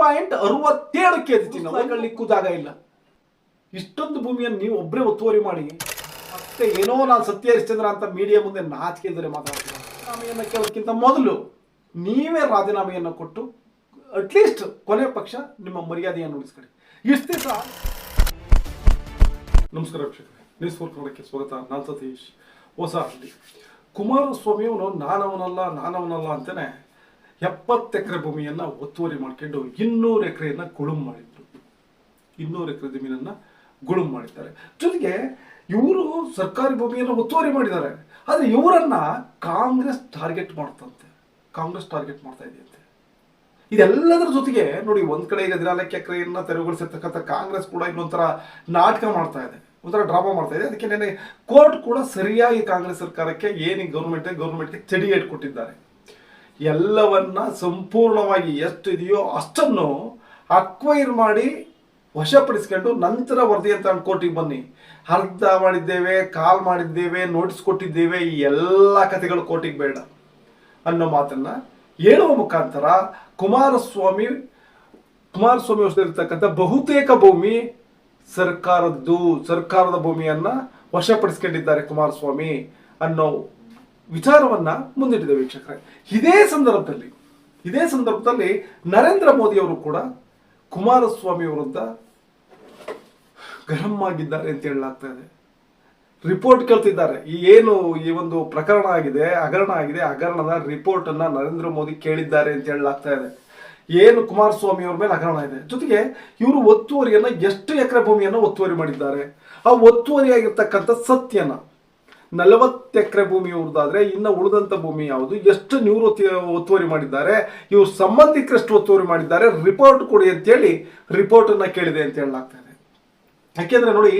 Point ಅರವತ್ತೇಳು K G ಜಾಗ ಇಲ್ಲ. ಇಷ್ಟೊಂದು ಭೂಮಿಯನ್ನು ನೀವು ಒಬ್ಬರೇ ಒತ್ತುವರಿ ಮಾಡಿ. ಮತ್ತೆ ಏನೋ ನಾನು ಸತ್ಯ ಹರಿಶ್ಚಂದ್ರ ಅಂತ ಮೀಡಿಯಾ ಮುಂದೆ ನಾಚಿಕೆ ಇದ್ದರೆ ಮಾತಾಡ್ತೀನಿ. ರಾಜೀನಾಮೆಯನ್ನು ಕೇಳೋದಕ್ಕಿಂತ ಮೊದಲು ನೀವೇ ರಾಜೀನಾಮೆಯನ್ನು ಕೊಟ್ಟು ಅಟ್ಲೀಸ್ಟ್ ಕೊನೆ ಪಕ್ಷ ನಿಮ್ಮ ಮರ್ಯಾದೆಯನ್ನು ಉಳಿಸ್ಕೊಳ್ಳಿ. ಇಷ್ಟು ದಿವಸ. ನಮಸ್ಕಾರ ವೀಕ್ಷಕರೇ. ನ್ಯೂಸ್ ಫೋರ್ ಕನ್ನಡಕ್ಕೆ ಸ್ವಾಗತ. ನಾನು ಸತೀಶ್. ಹೊಸ ಹಳ್ಳಿ. ಕುಮಾರಸ್ವಾಮಿ ಅವನು ನಾನವನಲ್ಲ ನಾನವನಲ್ಲ ಅಂತಾನೆ ಎಪ್ಪತ್ತು ಎಕರೆ ಭೂಮಿಯನ್ನು ಒತ್ತುವರಿ ಮಾಡ್ಕೊಂಡು ಇನ್ನೂರು ಎಕರೆಯನ್ನು ಗುಳುಮ್ ಮಾಡಿದ್ರು. ಇನ್ನೂರು ಎಕರೆ ಜಮೀನನ್ನು ಗುಳುಮ್ ಮಾಡಿದ್ದಾರೆ. ಜೊತೆಗೆ ಇವರು ಸರ್ಕಾರಿ ಭೂಮಿಯನ್ನು ಒತ್ತುವರಿ ಮಾಡಿದ್ದಾರೆ. ಆದರೆ ಇವರನ್ನ ಕಾಂಗ್ರೆಸ್ ಟಾರ್ಗೆಟ್ ಮಾಡ್ತಂತೆ. ಕಾಂಗ್ರೆಸ್ ಟಾರ್ಗೆಟ್ ಮಾಡ್ತಾ ಇದೆಯಂತೆ ಇದೆಲ್ಲದರ ಜೊತೆಗೆ ನೋಡಿ ಒಂದು ಕಡೆ ಈಗ ಹದಿನಾಲ್ಕು ಎಕರೆಯನ್ನ ತೆರವುಗೊಳಿಸಿರ್ತಕ್ಕಂಥ ಕಾಂಗ್ರೆಸ್ ಕೂಡ ಇನ್ನೊಂಥರ ನಾಟಕ ಮಾಡ್ತಾ ಇದೆ. ಒಂಥರ ಡ್ರಾಮಾ ಮಾಡ್ತಾ ಇದೆ. ಅದಕ್ಕೆ ನೆನೆ ಕೋರ್ಟ್ ಕೂಡ ಸರಿಯಾಗಿ ಕಾಂಗ್ರೆಸ್ ಸರ್ಕಾರಕ್ಕೆ ಏನು ಗೌರ್ಮೆಂಟ್ ಗೌರ್ಮೆಂಟ್ಗೆ ಚಡಿ ಕೊಟ್ಟಿದ್ದಾರೆ ಎಲ್ಲವನ್ನ ಸಂಪೂರ್ಣವಾಗಿ ಎಷ್ಟು ಇದೆಯೋ ಅಷ್ಟನ್ನು ಅಕ್ವೈರ್ ಮಾಡಿ ವಶಪಡಿಸ್ಕೊಂಡು ನಂತರ ವರದಿ ಅಂತ ಕೋರ್ಟಿಗೆ ಬನ್ನಿ. ಅರ್ಧ ಮಾಡಿದ್ದೇವೆ, ಕಾಲ್ ಮಾಡಿದ್ದೇವೆ ನೋಟಿಸ್ ಕೊಟ್ಟಿದ್ದೇವೆ, ಈ ಎಲ್ಲ ಕಥೆಗಳು ಕೋರ್ಟಿಗೆ ಬೇಡ. ಅನ್ನೋ ಮಾತನ್ನ ಹೇಳುವ ಮುಖಾಂತರ ಕುಮಾರಸ್ವಾಮಿ ಕುಮಾರಸ್ವಾಮಿ ಇರ್ತಕ್ಕಂಥ ಬಹುತೇಕ ಭೂಮಿ ಸರ್ಕಾರದ್ದು, ಸರ್ಕಾರದ ಭೂಮಿಯನ್ನ ವಶಪಡಿಸ್ಕೊಂಡಿದ್ದಾರೆ ಕುಮಾರಸ್ವಾಮಿ ಅನ್ನೋ ವಿಚಾರವನ್ನ ಮುಂದಿಟ್ಟಿದೆ ವೀಕ್ಷಕರೇ. ಇದೇ ಸಂದರ್ಭದಲ್ಲಿ ಇದೇ ಸಂದರ್ಭದಲ್ಲಿ ನರೇಂದ್ರ ಮೋದಿ ಅವರು ಕೂಡ ಕುಮಾರಸ್ವಾಮಿ ವಿರುದ್ಧ ಗರಂ ಆಗಿದ್ದಾರೆ ಅಂತ ಹೇಳಲಾಗ್ತಾ ಇದೆ. ರಿಪೋರ್ಟ್ ಕೇಳ್ತಿದ್ದಾರೆ. ಈ ಏನು ಈ ಒಂದು ಪ್ರಕರಣ ಆಗಿದೆ, ಹಗರಣ ಆಗಿದೆ, ಹಗರಣದ ರಿಪೋರ್ಟ್ ಅನ್ನ ನರೇಂದ್ರ ಮೋದಿ ಕೇಳಿದ್ದಾರೆ ಅಂತ ಹೇಳಲಾಗ್ತಾ ಇದೆ. ಏನು ಕುಮಾರಸ್ವಾಮಿ ಅವ್ರ ಮೇಲೆ ಹಗರಣ ಇದೆ. ಜೊತೆಗೆ ಇವರು ಒತ್ತುವರಿಯನ್ನ ಎಷ್ಟು ಎಕರೆ ಭೂಮಿಯನ್ನು ಒತ್ತುವರಿ ಮಾಡಿದ್ದಾರೆ. ಆ ಒತ್ತುವರಿಯಾಗಿರ್ತಕ್ಕಂಥ ಸತ್ಯನ ನಲವತ್ತು ಎಕರೆ ಭೂಮಿ ಇವ್ರದ್ದಾದ್ರೆ ಇನ್ನು ಉಳಿದಂಥ ಭೂಮಿ ಯಾವುದು? ಎಷ್ಟು ನಿವೃತ್ತಿ ಒತ್ತುವರಿ ಮಾಡಿದ್ದಾರೆ? ಇವ್ರ ಸಂಬಂಧಿಕರಷ್ಟು ಒತ್ತುವರಿ ಮಾಡಿದ್ದಾರೆ. ರಿಪೋರ್ಟ್ ಕೊಡಿ ಅಂತೇಳಿ ರಿಪೋರ್ಟ್ ಅನ್ನ ಕೇಳಿದೆ ಅಂತ ಹೇಳಲಾಗ್ತದೆ ಯಾಕೆಂದ್ರೆ ನೋಡಿ,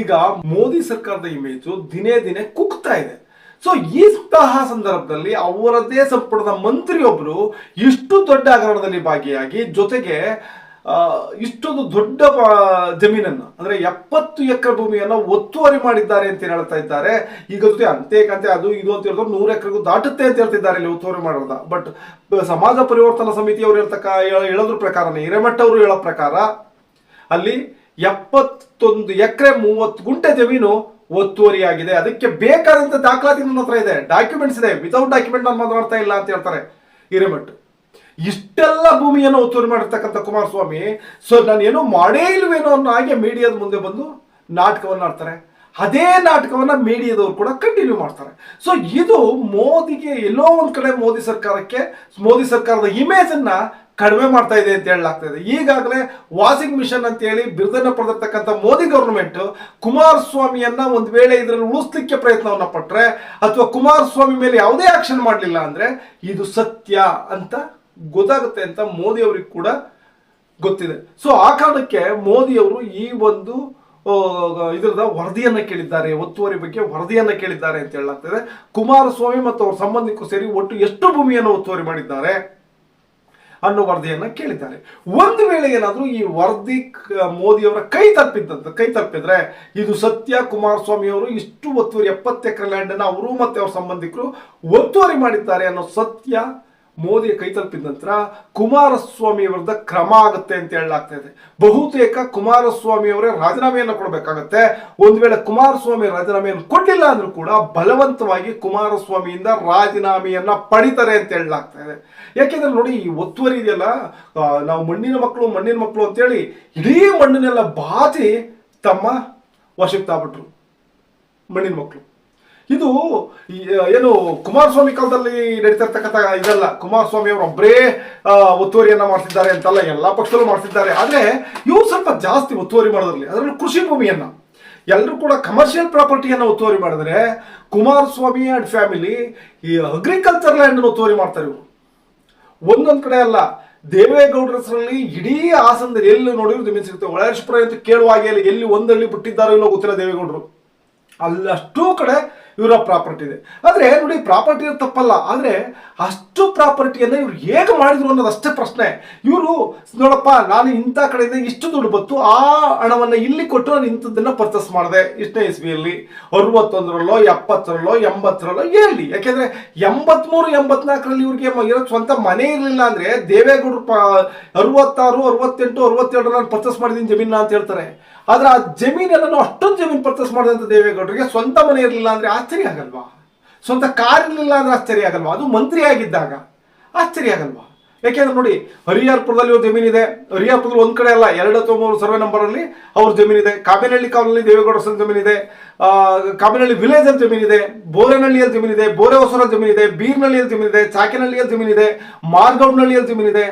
ಈಗ ಮೋದಿ ಸರ್ಕಾರದ ಇಮೇಜು ದಿನೇ ದಿನೇ ಕುಗ್ತಾ ಇದೆ. ಸೊ ಇಂತಹ ಸಂದರ್ಭದಲ್ಲಿ ಅವರದೇ ಸಂಪುಟದ ಮಂತ್ರಿಯೊಬ್ಬರು ಇಷ್ಟು ದೊಡ್ಡ ಹಗರಣದಲ್ಲಿ ಭಾಗಿಯಾಗಿ ಜೊತೆಗೆ ಇಷ್ಟೊಂದು ದೊಡ್ಡ ಜಮೀನನ್ನು, ಅಂದರೆ ಎಪ್ಪತ್ತು ಎಕರೆ ಭೂಮಿಯನ್ನು ಒತ್ತುವರಿ ಮಾಡಿದ್ದಾರೆ ಅಂತ ಹೇಳ್ತಾ ಇದ್ದಾರೆ. ಈಗ ಜೊತೆ ಅಂತೆ ಕಂತೆ ಅದು ಇದು ಅಂತ ಹೇಳಿದ್ರು ನೂರು ಎಕರೆಗೂ ದಾಟುತ್ತೆ ಅಂತ ಹೇಳ್ತಿದ್ದಾರೆ ಇಲ್ಲಿ ಒತ್ತುವರಿ ಮಾಡೋದ ಬಟ್ ಸಮಾಜ ಪರಿವರ್ತನಾ ಸಮಿತಿಯವರು ಹೇಳ್ತಕ್ಕ ಹೇಳೋದ್ರ ಪ್ರಕಾರನೇ, ಹಿರೇಮಠ ಅವರು ಹೇಳೋ ಪ್ರಕಾರ, ಅಲ್ಲಿ ಎಪ್ಪತ್ತೊಂದು ಎಕರೆ ಮೂವತ್ತು ಗುಂಟೆ ಜಮೀನು ಒತ್ತುವರಿಯಾಗಿದೆ ಅದಕ್ಕೆ ಬೇಕಾದಂತ ದಾಖಲಾತಿ ನನ್ನ ಹತ್ರ ಇದೆ. ಡಾಕ್ಯುಮೆಂಟ್ಸ್ ಇದೆ. ವಿತೌಟ್ ಡಾಕ್ಯುಮೆಂಟ್ ನಾನು ಮಾತಾಡ್ತಾ ಇಲ್ಲ ಅಂತ ಹೇಳ್ತಾರೆ ಹಿರೇಮಠ್. ಇಷ್ಟೆಲ್ಲ ಭೂಮಿಯನ್ನು ಒತ್ತುವರಿ ಮಾಡಿರ್ತಕ್ಕಂಥ ಕುಮಾರಸ್ವಾಮಿ ಸೊ ನಾನು ಏನೋ ಮಾಡೇ ಇಲ್ವೇನೋ ಅನ್ನೋ ಹಾಗೆ ಮೀಡಿಯಾದ ಮುಂದೆ ಬಂದು ನಾಟಕವನ್ನು ಆಡ್ತಾರೆ. ಅದೇ ನಾಟಕವನ್ನು ಮೀಡಿಯಾದವರು ಕೂಡ ಕಂಟಿನ್ಯೂ ಮಾಡ್ತಾರೆ. ಸೊ ಇದು ಮೋದಿಗೆ ಎಲ್ಲೋ ಒಂದು ಕಡೆ ಮೋದಿ ಸರ್ಕಾರಕ್ಕೆ, ಮೋದಿ ಸರ್ಕಾರದ ಇಮೇಜನ್ನು ಕಡಿಮೆ ಮಾಡ್ತಾ ಇದೆ ಅಂತ ಹೇಳಲಾಗ್ತಾ ಇದೆ. ಈಗಾಗಲೇ ವಾಸಿಂಗ್ ಮಿಷನ್ ಅಂತ ಹೇಳಿ ಬಿರುದನ್ನು ಪಡೆದಿರ್ತಕ್ಕಂಥ ಮೋದಿ ಗೌರ್ಮೆಂಟ್ ಕುಮಾರಸ್ವಾಮಿಯನ್ನ ಒಂದು ವೇಳೆ ಇದರಲ್ಲಿ ಉಳಿಸ್ಲಿಕ್ಕೆ ಪ್ರಯತ್ನವನ್ನ ಪಟ್ಟರೆ ಅಥವಾ ಕುಮಾರಸ್ವಾಮಿ ಮೇಲೆ ಯಾವುದೇ ಆಕ್ಷನ್ ಮಾಡಲಿಲ್ಲ ಅಂದರೆ ಇದು ಸತ್ಯ ಅಂತ ಗೊತ್ತಾಗುತ್ತೆ ಅಂತ ಮೋದಿ ಅವ್ರಿಗೆ ಕೂಡ ಗೊತ್ತಿದೆ. ಸೊ ಆ ಕಾರಣಕ್ಕೆ ಮೋದಿ ಅವರು ಈ ಒಂದು ಇದರದ ವರದಿಯನ್ನ ಕೇಳಿದ್ದಾರೆ, ಒತ್ತುವರಿ ಬಗ್ಗೆ ವರದಿಯನ್ನ ಕೇಳಿದ್ದಾರೆ ಅಂತ ಹೇಳಲಾಗ್ತದೆ. ಕುಮಾರಸ್ವಾಮಿ ಮತ್ತು ಅವ್ರ ಸಂಬಂಧಿಕರು ಸೇರಿ ಒಟ್ಟು ಎಷ್ಟು ಭೂಮಿಯನ್ನು ಒತ್ತುವರಿ ಮಾಡಿದ್ದಾರೆ ಅನ್ನೋ ವರದಿಯನ್ನ ಕೇಳಿದ್ದಾರೆ. ಒಂದು ವೇಳೆ ಏನಾದರೂ ಈ ವರದಿ ಮೋದಿಯವರ ಕೈ ತಪ್ಪಿದ್ದಂತ ಕೈ ತಪ್ಪಿದ್ರೆ ಇದು ಸತ್ಯ, ಕುಮಾರಸ್ವಾಮಿ ಅವರು ಇಷ್ಟು ಒತ್ತುವರಿ ಎಪ್ಪತ್ತು ಎಕರೆ ಲ್ಯಾಂಡನ್ನು ಅವರು ಮತ್ತೆ ಅವ್ರ ಸಂಬಂಧಿಕರು ಒತ್ತುವರಿ ಮಾಡಿದ್ದಾರೆ ಅನ್ನೋ ಸತ್ಯ ಮೋದಿಯ ಕೈ ತಲುಪಿದ ನಂತರ ಕುಮಾರಸ್ವಾಮಿ ವಿರುದ್ಧ ಕ್ರಮ ಆಗುತ್ತೆ ಅಂತ ಹೇಳಲಾಗ್ತಾ ಇದೆ. ಬಹುತೇಕ ಕುಮಾರಸ್ವಾಮಿ ಅವರೇ ರಾಜೀನಾಮೆಯನ್ನು ಕೊಡಬೇಕಾಗತ್ತೆ. ಒಂದು ವೇಳೆ ಕುಮಾರಸ್ವಾಮಿ ರಾಜೀನಾಮೆಯನ್ನು ಕೊಟ್ಟಿಲ್ಲ ಅಂದ್ರೂ ಕೂಡ ಬಲವಂತವಾಗಿ ಕುಮಾರಸ್ವಾಮಿಯಿಂದ ರಾಜೀನಾಮೆಯನ್ನ ಪಡಿತಾರೆ ಅಂತ ಹೇಳಲಾಗ್ತಾ ಇದೆ. ಯಾಕೆಂದ್ರೆ ನೋಡಿ, ಈ ಒತ್ತುವರಿ ಇದೆಯಲ್ಲ ನಾವು ಮಣ್ಣಿನ ಮಕ್ಕಳು ಮಣ್ಣಿನ ಮಕ್ಕಳು ಅಂತೇಳಿ ಇಡೀ ಮಣ್ಣನ್ನೆಲ್ಲ ಬಾಚಿ ತಮ್ಮ ವಶಕ್ಕೆ ತಾಬಿಟ್ರು ಮಣ್ಣಿನ ಮಕ್ಕಳು. ಇದು ಏನು ಕುಮಾರಸ್ವಾಮಿ ಕಾಲದಲ್ಲಿ ನಡೀತಾ ಇರ್ತಕ್ಕಂಥ ಇದಲ್ಲ, ಕುಮಾರಸ್ವಾಮಿ ಅವರು ಒಬ್ಬರೇ ಒತ್ತುವರಿಯನ್ನ ಮಾಡ್ತಿದ್ದಾರೆ ಅಂತಲ್ಲ, ಎಲ್ಲಾ ಪಕ್ಷದಲ್ಲೂ ಮಾಡ್ತಿದ್ದಾರೆ. ಆದ್ರೆ ಇವು ಸ್ವಲ್ಪ ಜಾಸ್ತಿ ಒತ್ತುವರಿ ಮಾಡೋದ್ರಲ್ಲಿ, ಅದರಲ್ಲಿ ಕೃಷಿ ಭೂಮಿಯನ್ನ. ಎಲ್ಲರೂ ಕೂಡ ಕಮರ್ಷಿಯಲ್ ಪ್ರಾಪರ್ಟಿಯನ್ನ ಒತ್ತುವರಿ ಮಾಡಿದ್ರೆ ಕುಮಾರಸ್ವಾಮಿ ಅಂಡ್ ಫ್ಯಾಮಿಲಿ ಈ ಅಗ್ರಿಕಲ್ಚರ್ ಲ್ಯಾಂಡ್ ಒತ್ತುವರಿ ಮಾಡ್ತಾರೆ ಇವರು. ಒಂದೊಂದು ಕಡೆ ಅಲ್ಲ, ದೇವೇಗೌಡರ ಹೆಸರಲ್ಲಿ ಇಡೀ ಹಾಸನದಲ್ಲಿ ಎಲ್ಲಿ ನೋಡಿದ್ರು ಜಮೀನು ಸಿಗುತ್ತೆ. ಒಳರ್ಶಪುರ ಅಂತ ಕೇಳುವಾಗ ಎಲ್ಲಿ ಒಂದಲ್ಲಿ ಬಿಟ್ಟಿದ್ದಾರೋ ಇಲ್ಲೋ ಗೊತ್ತಿಲ್ಲ ದೇವೇಗೌಡರು. ಅಲ್ಲಷ್ಟೂ ಕಡೆ ಇವರ ಪ್ರಾಪರ್ಟಿ ಇದೆ. ಆದ್ರೆ ನೋಡಿ ಪ್ರಾಪರ್ಟಿ ತಪ್ಪಲ್ಲ. ಆದ್ರೆ ಅಷ್ಟು ಪ್ರಾಪರ್ಟಿಯನ್ನ ಇವ್ರು ಹೇಗೆ ಮಾಡಿದ್ರು ಅನ್ನೋದು ಅಷ್ಟೇ ಪ್ರಶ್ನೆ. ಇವರು, ನೋಡಪ್ಪ, ನಾನು ಇಂಥ ಕಡೆಯಿಂದ ಇಷ್ಟು ದುಡ್ಡು ಬತ್ತು ಆ ಹಣವನ್ನ ಇಲ್ಲಿ ಕೊಟ್ಟು ನಾನು ಇಂಥದ್ದನ್ನು ಪರ್ಚೇಸ್ ಮಾಡಿದೆ. ಇಷ್ಟನೇ ಇಸ್ವಿಯಲ್ಲಿ ಅರವತ್ತೊಂದರಲ್ಲೋ, ಎಪ್ಪತ್ತರಲ್ಲೋ, ಎಂಬತ್ತರಲ್ಲೋ, ಎಲ್ಲಿ? ಯಾಕೆಂದರೆ ಎಂಬತ್ಮೂರು, ಎಂಬತ್ನಾಲ್ಕರಲ್ಲಿ ಇವ್ರಿಗೆ ಇರೋ ಸ್ವಂತ ಮನೆ ಇರಲಿಲ್ಲ ಅಂದ್ರೆ ದೇವೇಗೌಡರು ಪ ಅರವತ್ತಾರು, ಅರವತ್ತೆಂಟು ಅರವತ್ತೆರಡು ನಾನು ಪರ್ಚೇಸ್ ಮಾಡಿದ್ದೀನಿ ಜಮೀನ ಅಂತ ಹೇಳ್ತಾರೆ. ಆದ್ರೆ ಆ ಜಮೀನನ್ನು ಅಷ್ಟೊಂದು ಜಮೀನು ಪರ್ಚೇಸ್ ಮಾಡಿದಂಥ ದೇವೇಗೌಡರಿಗೆ ಸ್ವಂತ ಮನೆ ಇರಲಿಲ್ಲ ಅಂದ್ರೆ ಆಶ್ಚರ್ಯ ಆಗಲ್ವಾ? ಸ್ವಂತ ಕಾರ್ ಇರಲಿಲ್ಲ ಅಂದ್ರೆ ಆಶ್ಚರ್ಯ ಆಗಲ್ವಾ? ಅದು ಮಂತ್ರಿ ಆಗಿದ್ದಾಗ ಆಶ್ಚರ್ಯ ಆಗಲ್ವಾ? ಯಾಕೆಂದ್ರೆ ನೋಡಿ ಹರಿಯಾರ್ಪುರದಲ್ಲಿ ಒಂದು ಜಮೀನಿದೆ ಹರಿಹರ್ಪುರದಲ್ಲಿ ಒಂದ್ ಕಡೆ ಅಲ್ಲ, ಎರಡು ಅಥವಾ ಮೂರು ಸರ್ವೆ ನಂಬರ್ ಅಲ್ಲಿ ಅವ್ರ ಜಮೀನಿದೆ ಕಾಬೇನಹಳ್ಳಿ ಕಾವಲಲ್ಲಿ ದೇವೇಗೌಡ ಜಮೀನಿದೆ ಕಾಬೇನಹಳ್ಳಿ ವಿಲೇಜ್ ಅಲ್ಲಿ ಜಮೀನಿದೆ ಬೋರೇನಹಳ್ಳಿಯಲ್ಲಿ ಜಮೀನಿದೆ ಬೋರೆ ಹೊಸರ ಜಮೀನಿದೆ ಬೀರ್ನಹಳ್ಳಿಯಲ್ಲಿ ಜಮೀನಿದೆ ಚಾಕಿನಹಳ್ಳಿಯಲ್ಲಿ ಜಮೀನಿದೆ ಮಾರ್ಗೌಡ್ನಹಳ್ಳಿಯಲ್ಲಿ ಜಮೀನಿದೆ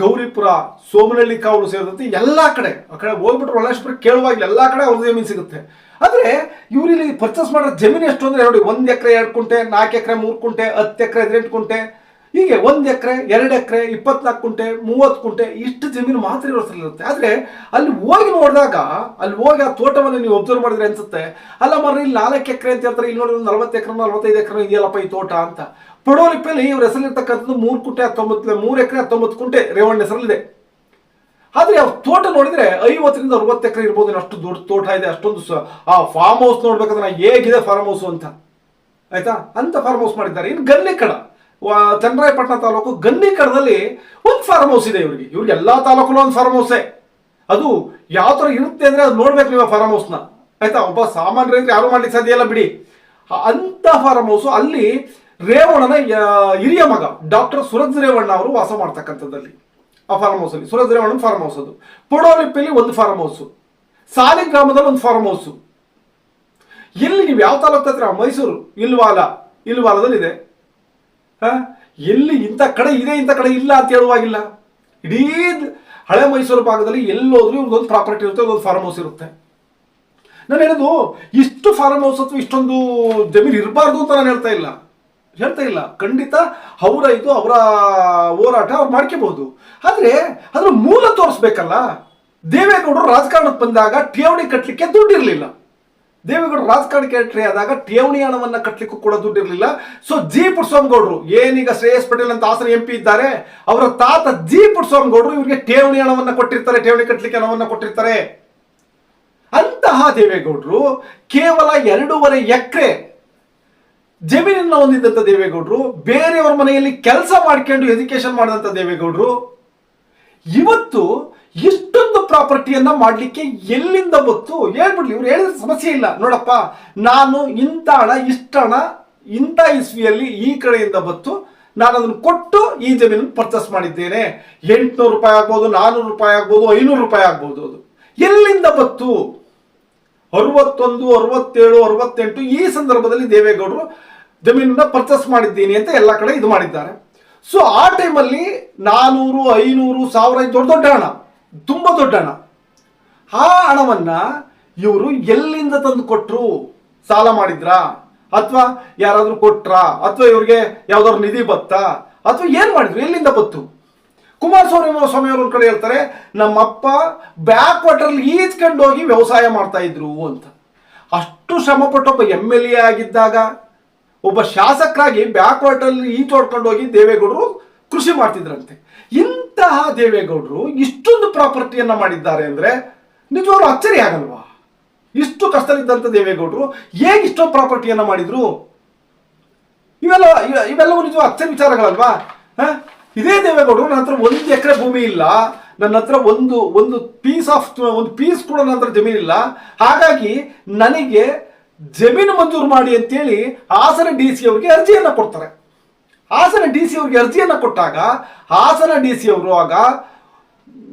ಗೌರಿಪುರ ಸೋಮನಹಳ್ಳಿ ಕಾವಲು ಸೇರಿದಂತೆ ಎಲ್ಲಾ ಕಡೆ, ಆ ಕಡೆ ಹೋಗ್ಬಿಟ್ಟು ಒಳ್ಳೇಶ್ವರ ಕೇಳುವಾಗ ಎಲ್ಲಾ ಕಡೆ ಅವ್ರ ಜಮೀನು ಸಿಗುತ್ತೆ. ಆದರೆ ಇವರಿಲ್ಲಿ ಪರ್ಚೇಸ್ ಮಾಡೋ ಜಮೀನು ಎಷ್ಟು ಅಂದ್ರೆ ನೋಡಿ, ಒಂದು ಎಕರೆ, ಎರಡು ಕುಂಟೆ, ನಾಲ್ಕು ಎಕರೆ, ಮೂರು ಕುಂಟೆ, ಹತ್ತು ಎಕರೆ, ಹದಿನೆಂಟು ಕುಂಟೆ ಹೀಗೆ ಒಂದು ಎಕರೆ, ಎರಡು ಎಕರೆ ಇಪ್ಪತ್ನಾಲ್ಕು ಕುಂಟೆ ಮೂವತ್ತು ಕುಂಟೆ, ಇಷ್ಟು ಜಮೀನು ಮಾತ್ರ ಇರುತ್ತೆ. ಆದ್ರೆ ಅಲ್ಲಿ ಹೋಗಿ ನೋಡಿದಾಗ, ಅಲ್ಲಿ ಹೋಗಿ ಆ ತೋಟವನ್ನು ನೀವು ಅಬ್ಸರ್ವ್ ಮಾಡಿದ್ರೆ ಅನ್ಸುತ್ತೆ, ಅಲ್ಲ ಮರ ಇಲ್ಲಿ ನಾಲ್ಕು ಎಕರೆ ಅಂತ ಹೇಳ್ತಾರೆ, ಇಲ್ಲಿ ನೋಡಿ ನಲವತ್ತು ಎಕರೆ ನಲವತ್ತೈದು ಎಕರೆ ಇದೆಯಲ್ಲಪ್ಪ ಈ ತೋಟ ಅಂತ. ಪಡೋಲಿಪ್ಪಲ್ಲಿ ಇವ್ರ ಹೆಸರಿರ್ತಕ್ಕಂಥದ್ದು ಮೂರು ಕುಂಟೆ, ಹತ್ತೊಂಬತ್ತು ಮೂರು ಎಕರೆ, ಹತ್ತೊಂಬತ್ತು ಕುಂಟೆ ರೇವಣ್ಣ ಹೆಸರಲ್ಲಿದೆ. ಆದ್ರೆ ಅವ್ರ ತೋಟ ನೋಡಿದ್ರೆ ಐವತ್ತರಿಂದ ಅರವತ್ತು ಎಕರೆ ಇರ್ಬೋದು ಅಷ್ಟು ದೊಡ್ಡ ತೋಟ ಇದೆ, ಅಷ್ಟೊಂದು ಆ ಫಾರ್ಮ್ ಹೌಸ್ ನೋಡ್ಬೇಕಂದ್ರೆ ಹೇಗಿದೆ ಫಾರ್ಮ್ ಹೌಸ್ ಅಂತ. ಆಯ್ತಾ? ಅಂತ ಫಾರ್ಮ್ ಹೌಸ್ ಮಾಡಿದ್ದಾರೆ. ಇನ್ನು ಗಲ್ಲಿ ವ- ಚನ್ನರಾಯಪಟ್ಟಣ ತಾಲೂಕು ಗನ್ನಿಕಡದಲ್ಲಿ ಒಂದು ಫಾರ್ಮ್ ಹೌಸ್ ಇದೆ ಇವರಿಗೆ. ಇವ್ರಿಗೆ ಎಲ್ಲಾ ತಾಲೂಕಲ್ಲೂ ಒಂದು ಫಾರ್ಮ್ ಹೌಸೇ ಅದು ಯಾವ ತರ ಇರುತ್ತೆ ಅಂದ್ರೆ ಅದು ನೋಡ್ಬೇಕು ನೀವು ಫಾರ್ಮ್ ಹೌಸ್ನ ಆಯ್ತಾ? ಒಬ್ಬ ಸಾಮಾನ್ಯ ರೈತರು ಯಾರು ಮಾಡ್ಲಿಕ್ಕೆ ಸಾಧ್ಯ ಇಲ್ಲ ಬಿಡಿ. ಅಂಥ ಫಾರ್ಮ್ ಹೌಸ್ ಅಲ್ಲಿ ರೇವಣ್ಣನ ಹಿರಿಯ ಮಗ ಡಾಕ್ಟರ್ ಸುರಜ್ ರೇವಣ್ಣ ಅವರು ವಾಸ ಮಾಡ್ತಕ್ಕಂಥದ್ದಲ್ಲಿ ಆ ಫಾರ್ಮ್ ಹೌಸ್ ಅಲ್ಲಿ. ಸುರಜ್ ರೇವಣ್ಣನ ಫಾರ್ಮ್ ಹೌಸ್ ಅದು. ಪೊಡೋಲಿಪ್ಪಲ್ಲಿ ಒಂದು ಫಾರ್ಮ್ ಹೌಸ್ ಸಾಲಿಗ್ರಾಮದಲ್ಲಿ ಒಂದು ಫಾರ್ಮ್ ಹೌಸು ಇಲ್ಲಿ ನೀವು ಯಾವ ತಾಲೂಕು ಹತ್ರ? ಮೈಸೂರು, ಇಲ್ವಾಲ. ಇಲ್ವಾಲದಲ್ಲಿ ಇದೆ? ಎಲ್ಲಿ ಇಂಥ ಕಡೆ ಇದೆ, ಇಂಥ ಕಡೆ ಇಲ್ಲ ಅಂತ ಹೇಳುವಾಗಿಲ್ಲ. ಇಡೀ ಹಳೆ ಮೈಸೂರು ಭಾಗದಲ್ಲಿ ಎಲ್ಲೋದ್ರೂ ಒಂದು ಪ್ರಾಪರ್ಟಿ ಇರುತ್ತೆ ಒಂದು ಫಾರ್ಮ್ ಹೌಸ್ ಇರುತ್ತೆ. ನಾನು ಹೇಳೋದು, ಇಷ್ಟು ಫಾರ್ಮ್ ಹೌಸ್ ಅಥವಾ ಇಷ್ಟೊಂದು ಜಮೀನು ಇರಬಾರ್ದು ಅಂತ ನಾನು ಹೇಳ್ತಾ ಇಲ್ಲ. ಹೇಳ್ತಾ ಇಲ್ಲ. ಖಂಡಿತ ಅವರ ಇದು, ಅವರ ಹೋರಾಟ ಅವ್ರು ಮಾಡ್ಕೋಬಹುದು ಆದರೆ ಅದರ ಮೂಲ ತೋರಿಸ್ಬೇಕಲ್ಲ. ದೇವೇಗೌಡರು ರಾಜಕಾರಣಕ್ಕೆ ಬಂದಾಗ ಠೇವಣಿ ಕಟ್ಟಲಿಕ್ಕೆ ದುಡ್ಡಿರಲಿಲ್ಲ. ದೇವೇಗೌಡರು ರಾಜಕಾರಣಕ್ಕೆ ಎಂಟ್ರಿ ಆದಾಗ ಠೇವಣಿ ಹಣವನ್ನ ಕಟ್ಟಲಿಕ್ಕೂ ಕೂಡ ದುಡ್ಡಿರಲಿಲ್ಲ. ಸೊ ಜಿ ಪುಟ್ಸ್ವಾಮಿಗೌಡರು, ಏನೀಗ ಶ್ರೇಯಸ್ ಪಟೇಲ್ ಅಂತ ಹಾಸನ ಎಂ ಪಿ ಇದ್ದಾರೆ, ಅವರ ತಾತ ಜಿ ಪುಟ್ಸ್ವಾಮಿಗೌಡರು ಇವರಿಗೆ ಠೇವಣಿ ಹಣವನ್ನ ಕೊಟ್ಟಿರ್ತಾರೆ, ಠೇವಣಿ ಕಟ್ಟಲಿಕ್ಕೆ ಹಣವನ್ನ ಕೊಟ್ಟಿರ್ತಾರೆ. ಅಂತಹ ದೇವೇಗೌಡರು ಕೇವಲ ಎರಡೂವರೆ ಎಕರೆ ಜಮೀನನ್ನ ಹೊಂದಿದ್ದಂಥ ದೇವೇಗೌಡರು, ಬೇರೆಯವರ ಮನೆಯಲ್ಲಿ ಕೆಲಸ ಮಾಡ್ಕೊಂಡು ಎಜುಕೇಶನ್ ಮಾಡಿದಂಥ ದೇವೇಗೌಡರು. ಇವತ್ತು ಇಷ್ಟೊಂದು ಪ್ರಾಪರ್ಟಿಯನ್ನ ಮಾಡ್ಲಿಕ್ಕೆ ಎಲ್ಲಿಂದ ಬತ್ತು ಹೇಳ್ಬಿಡ್ಲಿ, ಇವ್ರು ಹೇಳಿದ್ರೆ ಸಮಸ್ಯೆ ಇಲ್ಲ. ನೋಡಪ್ಪ, ನಾನು ಇಂಥ ಹಣ, ಇಷ್ಟ ಹಣ, ಇಂಥ ಇಸ್ವಿಯಲ್ಲಿ ಈ ಕಡೆಯಿಂದ ಬತ್ತು ನಾನು ಅದನ್ನು ಕೊಟ್ಟು ಈ ಜಮೀನು ಪರ್ಚೇಸ್ ಮಾಡಿದ್ದೇನೆ. ಎಂಟುನೂರು ರೂಪಾಯಿ ಆಗ್ಬೋದು ನಾನ್ನೂರು ರೂಪಾಯಿ ಆಗ್ಬೋದು, ಐನೂರು ರೂಪಾಯಿ ಆಗ್ಬೋದು ಅದು. ಎಲ್ಲಿಂದ ಬತ್ತು ಅರವತ್ತೊಂದು, ಅರವತ್ತೇಳು, ಅರವತ್ತೆಂಟು, ಈ ಸಂದರ್ಭದಲ್ಲಿ ದೇವೇಗೌಡರು ಜಮೀನನ್ನ ಪರ್ಚೇಸ್ ಮಾಡಿದ್ದೀನಿ ಅಂತ ಎಲ್ಲ ಕಡೆ ಇದು ಮಾಡಿದ್ದಾರೆ. ಸೊ ಆ ಟೈಮಲ್ಲಿ ನಾನೂರು, ಐನೂರು, ಸಾವಿರ ದೊಡ್ಡ ದೊಡ್ಡ ಹಣ. ತುಂಬ ದೊಡ್ಡ ಹಣ. ಆ ಹಣವನ್ನ ಇವರು ಎಲ್ಲಿಂದ ತಂದು ಕೊಟ್ಟರು ಸಾಲ ಮಾಡಿದ್ರಾ? ಅಥವಾ ಯಾರಾದರೂ ಕೊಟ್ರಾ? ಅಥವಾ ಇವ್ರಿಗೆ ಯಾವ್ದಾದ್ರು ನಿಧಿ ಬತ್ತಾ? ಅಥವಾ ಏನು ಮಾಡಿದ್ರು? ಎಲ್ಲಿಂದ ಬತ್ತು? ಕುಮಾರಸ್ವಾಮಿ ಸ್ವಾಮಿ ಅವರು ಒಂದ್ ಕಡೆ ಹೇಳ್ತಾರೆ, ನಮ್ಮಪ್ಪ ಬ್ಯಾಕ್ ವಾಟರ್ ಈಜ್ಕೊಂಡು ಹೋಗಿ ವ್ಯವಸಾಯ ಮಾಡ್ತಾ ಇದ್ರು ಅಂತ. ಅಷ್ಟು ಶ್ರಮ ಪಟ್ಟು ಒಬ್ಬ ಎಂ ಎಲ್ ಎ ಆಗಿದ್ದಾಗ, ಒಬ್ಬ ಶಾಸಕರಾಗಿ ಬ್ಯಾಕ್ ವಾಟರ್ ಈಜ್ ಹೋಗಿ ದೇವೇಗೌಡರು ಕೃಷಿ ಮಾಡ್ತಿದ್ರಂತೆ. ಇಂತಹ ದೇವೇಗೌಡರು ಇಷ್ಟೊಂದು ಪ್ರಾಪರ್ಟಿಯನ್ನ ಮಾಡಿದ್ದಾರೆ ಅಂದ್ರೆ ನಿಜವಾಗ್ಲೂ ಅಚ್ಚರಿ ಆಗಲ್ವಾ? ಇಷ್ಟು ಕಷ್ಟದಲ್ಲಿದ್ದಂಥ ದೇವೇಗೌಡರು ಹೇಗೆ ಇಷ್ಟೊಂದು ಪ್ರಾಪರ್ಟಿಯನ್ನ ಮಾಡಿದ್ರು? ಇವೆಲ್ಲ, ಇವೆ- ಇವೆಲ್ಲವೂ ನಿಜ ಅಚ್ಚರಿ ವಿಚಾರಗಳಲ್ವಾ? ಇದೇ ದೇವೇಗೌಡರು ನನ್ನ ಹತ್ರ ಒಂದು ಎಕರೆ ಭೂಮಿ ಇಲ್ಲ. ನನ್ನ ಹತ್ರ ಒಂದು ಒಂದು ಪೀಸ್ ಆಫ್ ಒಂದು ಪೀಸ್ ಕೂಡ ನನ್ನ ಹತ್ರ ಜಮೀನಿಲ್ಲ ಹಾಗಾಗಿ ನನಗೆ ಜಮೀನು ಮಂಜೂರು ಮಾಡಿ ಅಂತೇಳಿ ಹಾಸನ ಡಿ ಸಿ ಅವರಿಗೆ ಅರ್ಜಿಯನ್ನು ಕೊಡ್ತಾರೆ. ಹಾಸನ ಡಿ ಸಿ ಅವ್ರಿಗೆ ಅರ್ಜಿಯನ್ನು ಕೊಟ್ಟಾಗ, ಹಾಸನ ಡಿ ಸಿ ಅವರು ಆಗ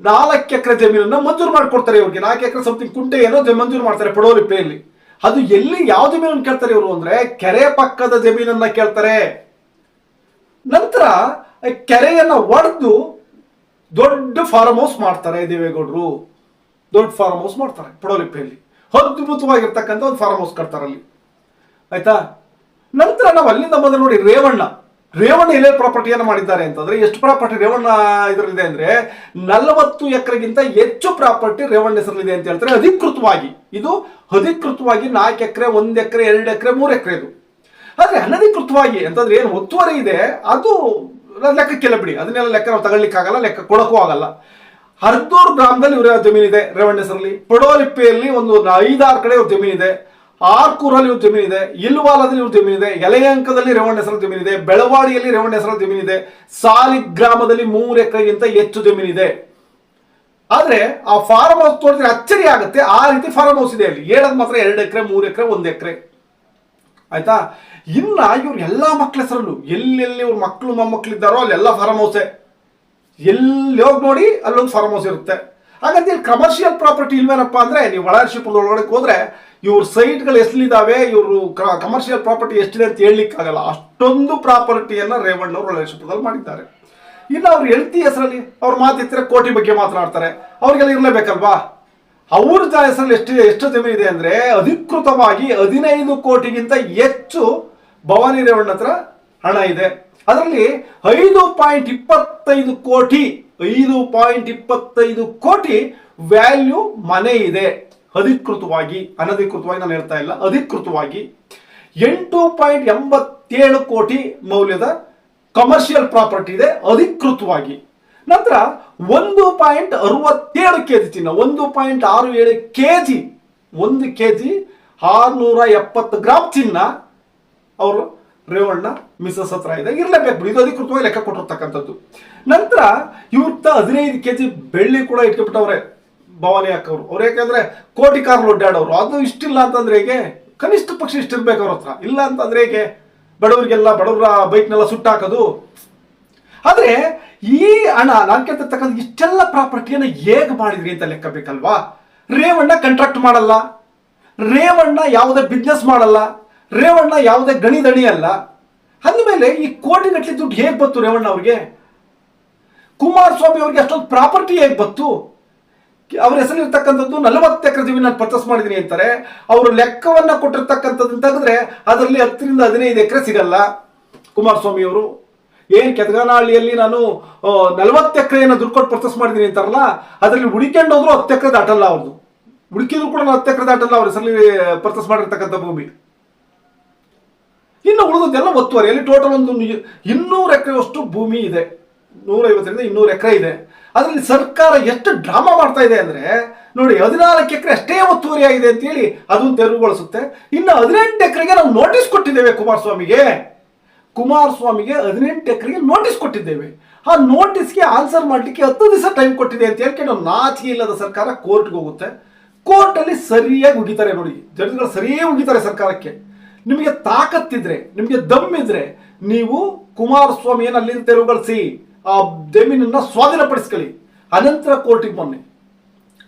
ನಾಲ್ಕು ಎಕರೆ ಜಮೀನನ್ನ ಮಂಜೂರು ಮಾಡಿಕೊಡ್ತಾರೆ ಇವ್ರಿಗೆ. ನಾಲ್ಕು ಎಕರೆ ಸಮಥಿಂಗ್ ಕುಂಟೆ ಏನೋ ಮಂಜೂರು ಮಾಡ್ತಾರೆ ಪಡೋಲಿಪ್ಪೆಯಲ್ಲಿ ಅದು ಎಲ್ಲಿ ಯಾವ ಜಮೀನನ್ನು ಕೇಳ್ತಾರೆ ಇವರು ಅಂದ್ರೆ ಕೆರೆ ಪಕ್ಕದ ಜಮೀನನ್ನ ಕೇಳ್ತಾರೆ. ನಂತರ ಕೆರೆಯನ್ನ ಒಡೆದು ದೊಡ್ಡ ಫಾರ್ಮ್ ಹೌಸ್ ಮಾಡ್ತಾರೆ ದೇವೇಗೌಡರು. ದೊಡ್ಡ ಫಾರ್ಮ್ ಹೌಸ್ ಮಾಡ್ತಾರೆ ಪಡೋಲಿಪ್ಪೆಯಲ್ಲಿ ಅದ್ಭುತವಾಗಿರ್ತಕ್ಕಂಥ ಒಂದು ಫಾರ್ಮ್ ಹೌಸ್ ಕಟ್ತಾರೆ ಅಲ್ಲಿ. ಆಯ್ತಾ? ನಂತರ ನಾವು ಅಲ್ಲಿಂದ ಬಂದ ನೋಡಿ ರೇವಣ್ಣ. ರೇವಣ್ಣ ಇಲ್ಲೇ ಪ್ರಾಪರ್ಟಿಯನ್ನು ಮಾಡಿದ್ದಾರೆ ಅಂತಂದ್ರೆ ಎಷ್ಟು ಪ್ರಾಪರ್ಟಿ ರೇವಣ್ಣ ಇದರಲ್ಲಿದೆ ಅಂದ್ರೆ ನಲವತ್ತು ಎಕರೆಗಿಂತ ಹೆಚ್ಚು ಪ್ರಾಪರ್ಟಿ ರೇವಣ್ಣ ಹೆಸರಲ್ಲಿದೆ ಅಂತ ಹೇಳ್ತಾರೆ ಅಧಿಕೃತವಾಗಿ. ಇದು ಅಧಿಕೃತವಾಗಿ ನಾಲ್ಕು ಎಕರೆ, ಒಂದು ಎಕರೆ, ಎರಡು ಎಕರೆ, ಮೂರು ಎಕರೆ ಇದು. ಆದ್ರೆ ಅನಧಿಕೃತವಾಗಿ ಅಂತಂದ್ರೆ ಏನು ಒತ್ತುವರಿ ಇದೆ, ಅದು ಲೆಕ್ಕಕ್ಕೆಲ್ಲ ಬಿಡಿ. ಅದನ್ನೆಲ್ಲ ಲೆಕ್ಕ ನಾವು ತಗೊಳ್ಳಿಕ್ಕಾಗಲ್ಲ, ಲೆಕ್ಕ ಕೊಡಕ್ಕೂ ಆಗಲ್ಲ. ಹರ್ದೂರ್ ಗ್ರಾಮದಲ್ಲಿ ಇವರ ಜಮೀನಿದೆ ರೇವಣ್ಣ ಹೆಸರಲ್ಲಿ. ಪಡೋಲಿಪ್ಪೆಯಲ್ಲಿ ಒಂದು ಐದಾರು ಕಡೆ ಜಮೀನಿದೆ. ಆರ್ಕೂರಲ್ಲಿ ಇವ್ರ ಜಮೀನಿದೆ ಇಲ್ವಾಲದಲ್ಲಿ ಇವ್ರ ಜಮೀನಿದೆ ಯಲಯಂಕದಲ್ಲಿ ರೇವಣ್ಣ ಹೆಸರು ಜಮೀನಿದೆ ಬೆಳವಾಡಿಯಲ್ಲಿ ರೇವಣ್ಣ ಹೆಸರು ಜಮೀನಿದೆ ಸಾಲಿಗ್ರಾಮದಲ್ಲಿ ಮೂರು ಎಕರೆಗಿಂತ ಹೆಚ್ಚು ಜಮೀನಿದೆ ಆದ್ರೆ ಆ ಫಾರ್ಮ್ ಹೌಸ್ ತೋರಿದ್ರೆ ಅಚ್ಚರಿ ಆಗುತ್ತೆ, ಆ ರೀತಿ ಫಾರ್ಮ್ ಹೌಸ್ ಇದೆ ಅಲ್ಲಿ. ಹೇಳೋದು ಮಾತ್ರ ಎರಡು ಎಕರೆ, ಮೂರು ಎಕರೆ, ಒಂದು ಎಕರೆ. ಆಯ್ತಾ? ಇನ್ನ ಇವ್ರ ಎಲ್ಲಾ ಮಕ್ಕಳ ಹೆಸರಲ್ಲೂ, ಎಲ್ಲೆಲ್ಲಿ ಇವ್ರ ಮಕ್ಕಳು ಮೊಮ್ಮಕ್ಕಳಿದ್ದಾರೋ ಅಲ್ಲೆಲ್ಲ ಫಾರ್ಮ್ ಹೌಸೇ ಎಲ್ಲಿ ಹೋಗಿ ನೋಡಿ ಅಲ್ಲೊಂದು ಫಾರ್ಮ್ ಹೌಸ್ ಇರುತ್ತೆ. ಹಾಗಂತ ಇಲ್ಲಿ ಕಮರ್ಷಿಯಲ್ ಪ್ರಾಪರ್ಟಿ ಇಲ್ವೇನಪ್ಪ ಅಂದ್ರೆ, ನೀವು ಒಳಶಿಪದ ಒಳಗಡೆ ಹೋದ್ರೆ ಇವ್ರ ಸೈಟ್ಗಳು ಎಷ್ಟಿದಾವೆ ಇವರು ಕಮರ್ಷಿಯಲ್ ಪ್ರಾಪರ್ಟಿ ಎಷ್ಟಿದೆ ಅಂತ ಹೇಳಲಿಕ್ಕಾಗಲ್ಲ. ಅಷ್ಟೊಂದು ಪ್ರಾಪರ್ಟಿಯನ್ನ ರೇವಣ್ಣವರು ರಿಲೇಷನ್ಶಿಪ್ದಲ್ಲಿ ಮಾಡಿದ್ದಾರೆ. ಇನ್ನು ಅವ್ರು ಹೆಂಡತಿ ಹೆಸರಲ್ಲಿ ಅವ್ರ ಮಾತಿತ್ತಿರ ಕೋಟಿ ಬಗ್ಗೆ ಮಾತನಾಡ್ತಾರೆ. ಅವ್ರಿಗೆಲ್ಲ ಇರಲೇಬೇಕಲ್ವಾ? ಅವ್ರ ಹೆಸರಲ್ಲಿ ಎಷ್ಟು ಎಷ್ಟು ಜಮೀನು ಇದೆ ಅಂದ್ರೆ ಅಧಿಕೃತವಾಗಿ ಹದಿನೈದು ಕೋಟಿಗಿಂತ ಹೆಚ್ಚು ಭವಾನಿ ರೇವಣ್ಣ ಹತ್ರ ಹಣ ಇದೆ. ಅದರಲ್ಲಿ ಐದು ಪಾಯಿಂಟ್ ಇಪ್ಪತ್ತೈದು ಕೋಟಿ, ಐದು ಪಾಯಿಂಟ್ ಇಪ್ಪತ್ತೈದು ಕೋಟಿ ವ್ಯಾಲ್ಯೂ ಮನೆ ಇದೆ. ಅಧಿಕೃತವಾಗಿ, ಅನಧಿಕೃತವಾಗಿ ನಾನು ಹೇಳ್ತಾ ಇಲ್ಲ, ಅಧಿಕೃತವಾಗಿ ಎಂಟು ಪಾಯಿಂಟ್ ಎಂಬತ್ತೇಳು ಕೋಟಿ ಮೌಲ್ಯದ ಕಮರ್ಷಿಯಲ್ ಪ್ರಾಪರ್ಟಿ ಇದೆ, ಅಧಿಕೃತವಾಗಿ. ನಂತರ ಒಂದು ಪಾಯಿಂಟ್ ಅರವತ್ತೇಳು ಕೆ ಜಿ ಚಿನ್ನ, ಒಂದು ಪಾಯಿಂಟ್ ಆರು ಏಳು ಕೆ ಜಿ ಒಂದು ಕೆ ಜಿ ಆರುನೂರ ಎಪ್ಪತ್ತು ಗ್ರಾಮ್ ಚಿನ್ನ ಅವರು ರೇವಣ್ಣ ಮಿಸಸ್ ಹತ್ರ ಇದೆ, ಇರಲೇಬೇಕು ಇದು ಅಧಿಕೃತವಾಗಿ ಲೆಕ್ಕ ಕೊಟ್ಟಿರ್ತಕ್ಕಂಥದ್ದು. ನಂತರ ಇವ್ರ ಹದಿನೈದು ಕೆ ಜಿ ಬೆಳ್ಳಿ ಕೂಡ ಇಟ್ಕೊಬಿಟ್ಟವ್ರೆ ಭವಾನಿ ಹಾಕೋರು ಅವ್ರು ಯಾಕಂದ್ರೆ ಕೋಟಿ ಕಾರ್ ಒಡ್ಡಾಡೋರು. ಅದು ಇಷ್ಟಿಲ್ಲ ಅಂತಂದ್ರೆ ಹೇಗೆ? ಕನಿಷ್ಠ ಪಕ್ಷ ಇಷ್ಟಿರ್ಬೇಕು ಅವ್ರ ಹತ್ರ. ಇಲ್ಲ ಅಂತಂದ್ರೆ ಹೇಗೆ? ಬಡವರಿಗೆಲ್ಲ, ಬಡವರ ಬೈಕ್ನೆಲ್ಲ ಸುಟ್ಟಾಕೋದು. ಆದ್ರೆ ಈ ಹಣ ನಾನು ಕೇಳ್ತಿರ್ತಕ್ಕಂಥ ಇಷ್ಟೆಲ್ಲ ಪ್ರಾಪರ್ಟಿಯನ್ನು ಹೇಗೆ ಮಾಡಿದ್ರಿ ಅಂತ ಲೆಕ್ಕ ಬೇಕಲ್ವಾ? ರೇವಣ್ಣ ಕಂಟ್ರಾಕ್ಟ್ ಮಾಡಲ್ಲ. ರೇವಣ್ಣ ಯಾವುದೇ ಬಿಸ್ನೆಸ್ ಮಾಡಲ್ಲ. ರೇವಣ್ಣ ಯಾವುದೇ ಗಣಿ ದಣಿ ಅಲ್ಲ. ಅಂದಮೇಲೆ ಈ ಕೋಟಿ ನಟ್ಲಿ ದುಡ್ಡು ಹೇಗೆ ಬಂತು ರೇವಣ್ಣ ಅವ್ರಿಗೆ? ಕುಮಾರಸ್ವಾಮಿ ಅವ್ರಿಗೆ ಅಷ್ಟೊಂದು ಪ್ರಾಪರ್ಟಿ ಹೇಗೆ ಬಂತು? ಅವ್ರ ಹೆಸರಿರ್ತಕ್ಕಂಥದ್ದು ನಲವತ್ತು ಎಕರೆ ಜಮೀನು ನಾನು ಪರ್ಚೇಸ್ ಮಾಡಿದ್ದೀನಿ ಅಂತಾರೆ. ಅವರು ಲೆಕ್ಕವನ್ನ ಕೊಟ್ಟಿರ್ತಕ್ಕಂಥದ್ದು ತೆಗೆದ್ರೆ ಅದರಲ್ಲಿ ಹತ್ತರಿಂದ ಹದಿನೈದು ಎಕರೆ ಸಿಗಲ್ಲ. ಕುಮಾರಸ್ವಾಮಿ ಅವರು, ಏನು ಕೆದಗನಹಳ್ಳಿಯಲ್ಲಿ ನಾನು ನಲವತ್ತು ಎಕರೆಯನ್ನು ದುಡ್ಡು ಕೊಟ್ಟು ಪರ್ಚೇಸ್ ಮಾಡಿದ್ದೀನಿ ಅಂತಾರಲ್ಲ, ಅದರಲ್ಲಿ ಹುಡುಕೊಂಡು ಹೋದ್ರು ಹತ್ತು ಎಕರೆ ದಾಟಲ್ಲ ಅವ್ರದ್ದು ಹುಡುಕಿದ್ರು ಕೂಡ ಹತ್ತು ಎಕರೆ ದಾಟಲ್ಲ ಅವ್ರ ಹೆಸರಲ್ಲಿ ಪರ್ಚೇಸ್ ಮಾಡಿರ್ತಕ್ಕಂಥ ಭೂಮಿ. ಇನ್ನು ಉಳಿದದ್ದೆಲ್ಲ ಒತ್ತುವರಿಯಲ್ಲಿ ಟೋಟಲ್ ಒಂದು ಇನ್ನೂರು ಎಕರೆಯಷ್ಟು ಭೂಮಿ ಇದೆ. ನೂರೈವತ್ತರಿಂದ ಇನ್ನೂರು ಎಕರೆ ಇದೆ. ಅದರಲ್ಲಿ ಸರ್ಕಾರ ಎಷ್ಟು ಡ್ರಾಮಾ ಮಾಡ್ತಾ ಇದೆ ಅಂದರೆ, ನೋಡಿ ಹದಿನಾಲ್ಕು ಎಕರೆ ಅಷ್ಟೇ ಒತ್ತುವರಿ ಆಗಿದೆ ಅಂತೇಳಿ ಅದನ್ನು ತೆರವುಗೊಳಿಸುತ್ತೆ ಇನ್ನು ಹದಿನೆಂಟು ಎಕರೆಗೆ ನಾವು ನೋಟಿಸ್ ಕೊಟ್ಟಿದ್ದೇವೆ ಕುಮಾರಸ್ವಾಮಿಗೆ. ಕುಮಾರಸ್ವಾಮಿಗೆ ಹದಿನೆಂಟು ಎಕರೆಗೆ ನೋಟಿಸ್ ಕೊಟ್ಟಿದ್ದೇವೆ. ಆ ನೋಟಿಸ್ಗೆ ಆನ್ಸರ್ ಮಾಡಲಿಕ್ಕೆ ಹತ್ತು ದಿವಸ ಟೈಮ್ ಕೊಟ್ಟಿದೆ ಅಂತ ಹೇಳ್ಕೊಂಡು ನಾಚಿಕೆ ಇಲ್ಲದ ಸರ್ಕಾರ ಕೋರ್ಟ್ಗೆ ಹೋಗುತ್ತೆ. ಕೋರ್ಟಲ್ಲಿ ಸರಿಯಾಗಿ ಉಗಿತಾರೆ ನೋಡಿ. ಜಡ್ಜ್ಗಳು ಸರಿಯೇ ಉಗಿತಾರೆ ಸರ್ಕಾರಕ್ಕೆ. ನಿಮಗೆ ತಾಕತ್ತಿದ್ರೆ, ನಿಮಗೆ ದಮ್ಮಿದ್ರೆ ನೀವು ಕುಮಾರಸ್ವಾಮಿಯನ್ನು ಅಲ್ಲಿಂದ ತೆರವುಗೊಳಿಸಿ. ಆ ಜಮೀನನ್ನ ಸ್ವಾಧೀನಪಡಿಸ್ಕೊಳ್ಳಿ. ಅನಂತರ ಕೋರ್ಟಿಗೆ ಬನ್ನಿ.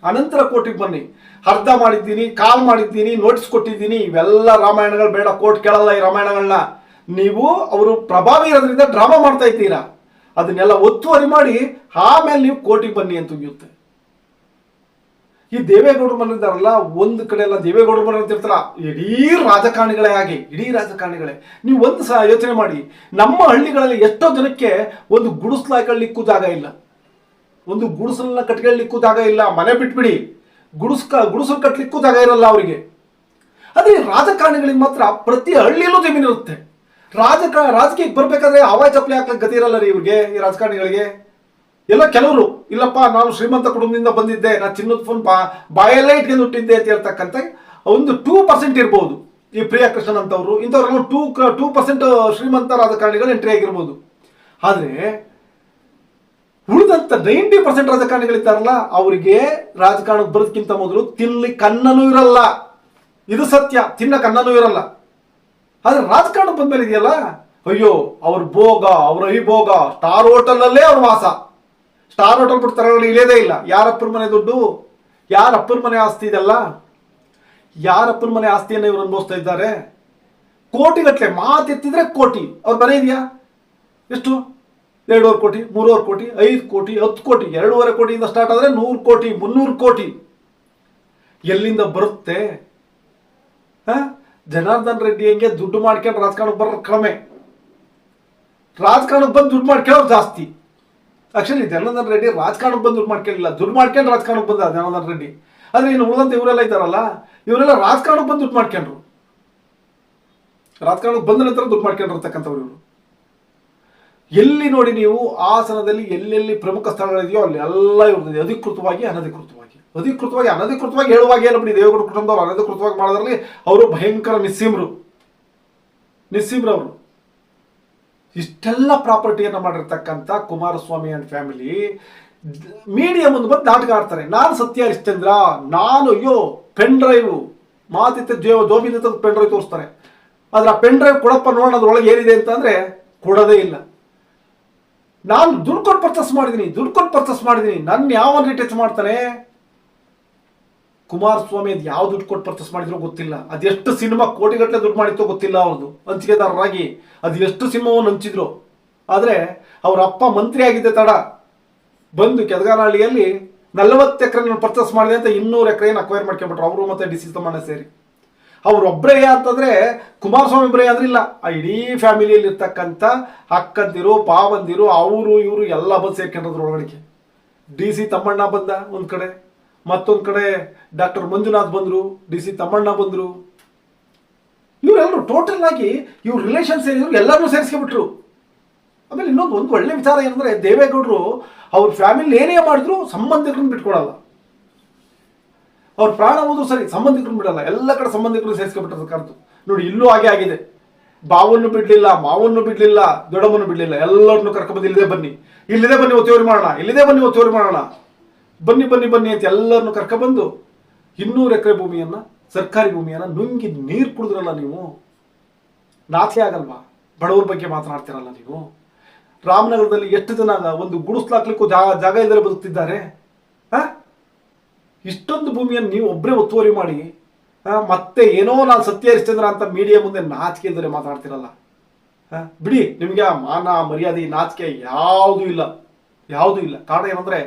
ಅನಂತರ ಕೋರ್ಟಿಗೆ ಬನ್ನಿ. ಅರ್ಧ ಮಾಡಿದ್ದೀನಿ, ಕಾಲ್ ಮಾಡಿದ್ದೀನಿ, ನೋಟಿಸ್ ಕೊಟ್ಟಿದ್ದೀನಿ. ಇವೆಲ್ಲ ರಾಮಾಯಣಗಳು ಬೇಡ, ಕೋರ್ಟ್ ಕೇಳಲ್ಲ ಈ ರಾಮಾಯಣಗಳನ್ನ. ನೀವು ಅವರು ಪ್ರಭಾವಿ ಇರೋದ್ರಿಂದ ಡ್ರಾಮಾ ಮಾಡ್ತಾ ಇದ್ದೀರಾ. ಅದನ್ನೆಲ್ಲ ಒತ್ತುವರಿ ಮಾಡಿ, ಆಮೇಲೆ ನೀವು ಕೋರ್ಟಿಗೆ ಬನ್ನಿ ಅಂತ ಉಗಿಯುತ್ತೆ ಈ ದೇವೇಗೌಡರು ಬಂದಿದ್ದಾರಲ್ಲ, ಒಂದು ಕಡೆ ಎಲ್ಲ ದೇವೇಗೌಡರು ಮನೆ ಅಂತ ಇರ್ತಾರ ಇಡೀ ರಾಜಕಾರಣಿಗಳೇ ಆಗಿ ಇಡೀ ರಾಜಕಾರಣಿಗಳೇ. ನೀವು ಒಂದು ಸಹ ಯೋಚನೆ ಮಾಡಿ, ನಮ್ಮ ಹಳ್ಳಿಗಳಲ್ಲಿ ಎಷ್ಟೋ ಜನಕ್ಕೆ ಒಂದು ಗುಡಿಸ್ಲು ಹಾಕೊಳ್ಳಿಕ್ಕೂ ಜಾಗ ಇಲ್ಲ. ಒಂದು ಗುಡಿಸಲನ್ನ ಕಟ್ಕೊಳ್ಳಿಕ್ಕೂ ಜಾಗ ಇಲ್ಲ, ಮನೆ ಬಿಟ್ಬಿಡಿ. ಗುಡಿಸ್ಕ, ಗುಡಿಸಲು ಕಟ್ಲಿಕ್ಕೂ ಜಾಗ ಇರಲ್ಲ ಅವರಿಗೆ. ಅದೇ ರಾಜಕಾರಣಿಗಳಿಗೆ ಮಾತ್ರ ಪ್ರತಿ ಹಳ್ಳಿಯಲ್ಲೂ ಜಮೀನು ಇರುತ್ತೆ. ರಾಜಕ, ರಾಜಕೀಯಕ್ಕೆ ಬರಬೇಕಾದ್ರೆ ಹವಾಯಿ ಚಪ್ಪಲಿ ಹಾಕ್ಲಿಕ್ಕೆ ಗತಿ ಇರಲ್ಲ ರೀ ಇವ್ರಿಗೆ, ಈ ರಾಜಕಾರಣಿಗಳಿಗೆ. ಎಲ್ಲ ಕೆಲವರು, ಇಲ್ಲಪ್ಪ, ನಾನು ಶ್ರೀಮಂತ ಕುಟುಂಬದಿಂದ ಬಂದಿದ್ದೆ ನಾನು ಚಿನ್ನದ ಫೋನ್ ಬಾ, ಬಾಯಲ್ಲೇ ಇಟ್ಕೊಂಡು ಹುಟ್ಟಿದ್ದೆ ಅಂತ ಹೇಳ್ತಕ್ಕಂಥ ಒಂದು ಟೂ ಪರ್ಸೆಂಟ್ ಇರ್ಬೋದು. ಈ ಪ್ರಿಯಾ ಕೃಷ್ಣನ್ ಅಂತವರು, ಇಂಥವ್ರೆಲ್ಲ ಟೂ ಟೂ ಪರ್ಸೆಂಟ್ ಶ್ರೀಮಂತರಾದ ರಾಜಕಾರಣಿಗಳು ಎಂಟ್ರಿ ಆಗಿರ್ಬೋದು. ಆದರೆ, ಉಳಿದಂತ ನೈಂಟಿ ಪರ್ಸೆಂಟ್ ರಾಜಕಾರಣಿಗಳಿದ್ದಾರಲ್ಲ, ಅವರಿಗೆ ರಾಜಕಾರಣಕ್ಕೆ ಬರೋದಕ್ಕಿಂತ ಮೊದಲು ತಿನ್ಲಿ ಕನ್ನನೂ ಇರಲ್ಲ. ಇದು ಸತ್ಯ, ತಿನ್ನ ಕನ್ನನೂ ಇರಲ್ಲ. ಆದ್ರೆ ರಾಜಕಾರಣ ಬಂದ್ಮೇಲೆ ಇದೆಯಲ್ಲ ಅಯ್ಯೋ, ಅವ್ರ ಭೋಗ, ಅವ್ರ ಐಭೋಗ ಸ್ಟಾರ್ ಹೋಟೆಲ್ನಲ್ಲೇ ಅವ್ರ ವಾಸ. ಸ್ಟಾರ್ ಹೋಟೆಲ್ ಬಿಟ್ಟು ತರಗಡೆ ಇಳಿಯೋದೇ ಇಲ್ಲ. ಯಾರಪ್ಪನ ಮನೆ ದುಡ್ಡು? ಯಾರಪ್ಪನ ಮನೆ ಆಸ್ತಿ ಇದೆಲ್ಲ? ಯಾರಪ್ಪನ ಮನೆ ಆಸ್ತಿಯನ್ನು ಇವರು ಅನುಭವಿಸ್ತಾ ಇದ್ದಾರೆ? ಕೋಟಿಗಟ್ಟಲೆ ಮಾತೆತ್ತಿದ್ರೆ ಕೋಟಿ. ಅವ್ರ ಮನೆ ಇದೆಯಾ? ಎಷ್ಟು? ಎರಡೂವರೆ ಕೋಟಿ, ಮೂರುವರೆ ಕೋಟಿ, ಐದು ಕೋಟಿ, ಹತ್ತು ಕೋಟಿ, ಎರಡೂವರೆ ಕೋಟಿಯಿಂದ ಸ್ಟಾರ್ಟ್ ಆದರೆ ನೂರು ಕೋಟಿ, ಮುನ್ನೂರು ಕೋಟಿ. ಎಲ್ಲಿಂದ ಬರುತ್ತೆ? ಜನಾರ್ದನ್ ರೆಡ್ಡಿ ಹೆಂಗೆ ದುಡ್ಡು ಮಾಡ್ಕೊಂಡು ರಾಜಕಾರಣಕ್ಕೆ ಬರೋ ಕ್ರಮೆ ರಾಜಕಾರಣಕ್ಕೆ ಬಂದು ದುಡ್ಡು ಮಾಡ್ಕೊಳ್ಳೋರು ಜಾಸ್ತಿ. ಆಕ್ಚುಲಿ ಜನಾರ್ದನ್ ರೆಡ್ಡಿ ರಾಜಕಾರಣಕ್ಕೆ ಬಂದು ದುಡ್ಡು ಮಾಡ್ಕೊಳ್ಳಿಲ್ಲ ದುಡ್ಡು ಮಾಡ್ಕೊಂಡು ರಾಜಕಾರಣಕ್ಕೆ ಬಂದ ಜನಾರ್ದನ್ ರೆಡ್ಡಿ ಆದರೆ ಇನ್ನು ಉಳಿದಂತ ಇವರೆಲ್ಲ ಇದ್ದಾರಲ್ಲ, ಇವರೆಲ್ಲ ರಾಜಕಾರಣಕ್ಕೆ ಬಂದು ದುಡ್ಡು ಮಾಡ್ಕೊಂಡ್ರು. ರಾಜಕಾರಣಕ್ಕೆ ಬಂದ ನಂತರ ದುಡ್ಡು ಮಾಡ್ಕೊಂಡಿರ್ತಕ್ಕಂಥವ್ರು ಇವರು. ಎಲ್ಲಿ ನೋಡಿ ನೀವು ಆಸನದಲ್ಲಿ ಎಲ್ಲೆಲ್ಲಿ ಪ್ರಮುಖ ಸ್ಥಳಗಳಿದೆಯೋ ಅಲ್ಲಿ ಎಲ್ಲ ಇವ್ರದ್ದು ಅಧಿಕೃತವಾಗಿ, ಅನಧಿಕೃತವಾಗಿ. ಅಧಿಕೃತವಾಗಿ, ಅನಧಿಕೃತವಾಗಿ ಹೇಳುವಾಗ ಏನು ಬಿಡಿ ದೇವೇಗೌಡ ಕುಟುಂಬದವ್ರು, ಅನಧಿಕೃತವಾಗಿ ಮಾಡೋದ್ರಲ್ಲಿ ಅವರು ಭಯಂಕರ ನಿಸ್ಸೀಮ್ರು. ನಿಸ್ಸೀಮ್ರವರು. ಇಷ್ಟೆಲ್ಲ ಪ್ರಾಪರ್ಟಿಯನ್ನು ಮಾಡಿರ್ತಕ್ಕಂಥ ಕುಮಾರಸ್ವಾಮಿ ಅಂಡ್ ಫ್ಯಾಮಿಲಿ ಮೀಡಿಯಾ ಮುಂದೆ ಬಂದು ನಾಟಕ ಆಡ್ತಾರೆ. ನಾನು ಸತ್ಯ, ಹರಿಶ್ಚಂದ್ರ, ನಾನು, ಅಯ್ಯೋ ಪೆನ್ ಡ್ರೈವ್ ಮಾತಿತ್ತೆ ದೇವ ತಂದು ಪೆನ್ ಡ್ರೈವ್ ತೋರಿಸ್ತಾರೆ. ಆದ್ರೆ ಆ ಪೆನ್ ಡ್ರೈವ್ ಕೊಡಪ್ಪ ನೋಡೋಣ ಅದ್ರೊಳಗೆ ಏನಿದೆ ಅಂತಂದ್ರೆ ಕೊಡೋದೇ ಇಲ್ಲ. ನಾನು ದುಡ್ಡು ಕೊಟ್ಟು ಪರ್ಚೇಸ್ ಮಾಡಿದ್ದೀನಿ ದುಡ್ಡು ಕೊಟ್ಟು ಪರ್ಚೇಸ್ ಮಾಡಿದ್ದೀನಿ ನನ್ನ ಯಾವ ಟಚ್ ಮಾಡ್ತಾನೆ? ಕುಮಾರಸ್ವಾಮಿ ಅದು ಯಾವ ದುಡ್ಡು ಕೊಟ್ಟು ಪರ್ಚೇಸ್ ಮಾಡಿದ್ರು ಗೊತ್ತಿಲ್ಲ. ಅದೆಷ್ಟು ಸಿನಿಮಾ ಕೋಟಿಗಟ್ಟಲೆ ದುಡ್ಡು ಮಾಡಿತ್ತೋ ಗೊತ್ತಿಲ್ಲ ಅವ್ರದ್ದು ಹಂಚಿಕೆದಾರರಾಗಿ ಅದು ಎಷ್ಟು ಸಿನಿಮಾವನ್ನು ಹಂಚಿದ್ರು. ಆದರೆ ಅವ್ರ ಅಪ್ಪ ಮಂತ್ರಿ ಆಗಿದ್ದೆ ತಡ ಬಂದು ಕೆದಗಾನಹಳ್ಳಿಯಲ್ಲಿ ನಲವತ್ತು ಎಕರೆ ಪರ್ಚೇಸ್ ಮಾಡಿದೆ ಅಂತ ಇನ್ನೂರು ಎಕರೆಯನ್ನು ಅಕ್ವೈರ್ ಮಾಡ್ಕೊಂಬಿಟ್ರು ಅವರು ಮತ್ತೆ ಡಿ ಸಿ ತಮ್ಮಣ್ಣ ಸೇರಿ. ಅವ್ರೊಬ್ಬರೇ ಅಂತಂದ್ರೆ ಕುಮಾರಸ್ವಾಮಿ ಒಬ್ಬರೇ ಆದ್ರಿಲ್ಲ ಆ ಇಡೀ ಫ್ಯಾಮಿಲಿಯಲ್ಲಿ ಇರ್ತಕ್ಕಂಥ ಅಕ್ಕಂದಿರು, ಪಾವಂದಿರು, ಅವರು, ಇವರು ಎಲ್ಲ ಬಂದು ಸೇರ್ಕೊಂಡ್ರು ಒಳಗಡೆ ಡಿ ಸಿ ತಮ್ಮಣ್ಣ ಬಂದ ಒಂದು ಕಡೆ. ಮತ್ತೊಂದ್ ಕಡೆ ಡಾಕ್ಟರ್ ಮಂಜುನಾಥ್ ಬಂದರು, ಡಿ ಸಿ ತಮ್ಮಣ್ಣ ಬಂದರು. ಇವರೆಲ್ಲರೂ ಟೋಟಲ್ ಆಗಿ ಇವ್ರ ರಿಲೇಷನ್ಸ್ ಏನಿದ್ರು ಎಲ್ಲರೂ ಸೇರಿಸ್ಕೊಂಡ್ಬಿಟ್ರು. ಆಮೇಲೆ ಇನ್ನೊಂದು ಒಂದು ಒಳ್ಳೆ ವಿಚಾರ ಏನಂದ್ರೆ ದೇವೇಗೌಡರು ಅವ್ರ ಫ್ಯಾಮಿಲಿ ಏನೇ ಮಾಡಿದ್ರು ಸಂಬಂಧಿಕರನ್ನ ಬಿಟ್ಕೊಡಲ್ಲ. ಅವ್ರ ಪ್ರಾಣ ಹೋದ್ರು ಸರಿ, ಸಂಬಂಧಿಕರನ್ನ ಬಿಡಲ್ಲ. ಎಲ್ಲ ಕಡೆ ಸಂಬಂಧಿಕರು ಸೇರಿಸ್ಕೊಂಡ್ಬಿಟ್ಟರು ಕರೆದು. ನೋಡಿ, ಇಲ್ಲೂ ಹಾಗೆ ಆಗಿದೆ. ಬಾವನ್ನು ಬಿಡ್ಲಿಲ್ಲ, ಮಾವನ್ನು ಬಿಡ್ಲಿಲ್ಲ, ದೊಡ್ಡಮ್ಮನ್ನು ಬಿಡ್ಲಿಲ್ಲ ಎಲ್ಲರನ್ನು ಕರ್ಕೊಂಡ್ಬಂದು ಇಲ್ಲದೆ ಬನ್ನಿ. ಇಲ್ಲಿದೆ ಬನ್ನಿ, ಒತ್ತುವರಿ ಮಾಡೋಣ, ಇಲ್ಲಿದೆ ಬನ್ನಿ, ಒತ್ತುವರಿ ಮಾಡೋಣ. ಬನ್ನಿ ಬನ್ನಿ ಬನ್ನಿ ಅಂತ ಎಲ್ಲರನ್ನು ಕರ್ಕೊಂಡ್ಬಂದು ಇನ್ನೂರು ಎಕರೆ ಭೂಮಿಯನ್ನ, ಸರ್ಕಾರಿ ಭೂಮಿಯನ್ನ ನುಂಗಿ ನೀರು ಕುಡಿದ್ರಲ್ಲ ನೀವು? ನಾಚೆ ಆಗಲ್ವಾ? ಬಡವರ ಬಗ್ಗೆ ಮಾತನಾಡ್ತೀರಲ್ಲ ನೀವು? ರಾಮನಗರದಲ್ಲಿ ಎಷ್ಟು ಜನ ಒಂದು ಗುಡಿಸ್ಲಾಕ್ಲಿಕ್ಕೂ ಜಾಗ ಜಾಗ ಇಲ್ಲದೆ ಬದುಕ್ತಿದ್ದಾರೆ. ಹಾಂ? ಇಷ್ಟೊಂದು ಭೂಮಿಯನ್ನು ನೀವು ಒಬ್ಬರೇ ಒತ್ತುವರಿ ಮಾಡಿ ಮತ್ತೆ ಏನೋ ನಾನು ಸತ್ಯ ಹರಿಶ್ಚಂದ್ರ ಅಂತ ಮೀಡಿಯಾ ಮುಂದೆ ನಾಚಿಕೆ ಇಲ್ಲದೆ ಮಾತಾಡ್ತಿರಲ್ಲ ಬಿಡಿ, ನಿಮಗೆ ಆ ಮಾನ, ಮರ್ಯಾದೆ, ನಾಚಿಕೆ ಯಾವುದೂ ಇಲ್ಲ. ಯಾವುದೂ ಇಲ್ಲ. ಕಾರಣ ಏನಂದ್ರೆ,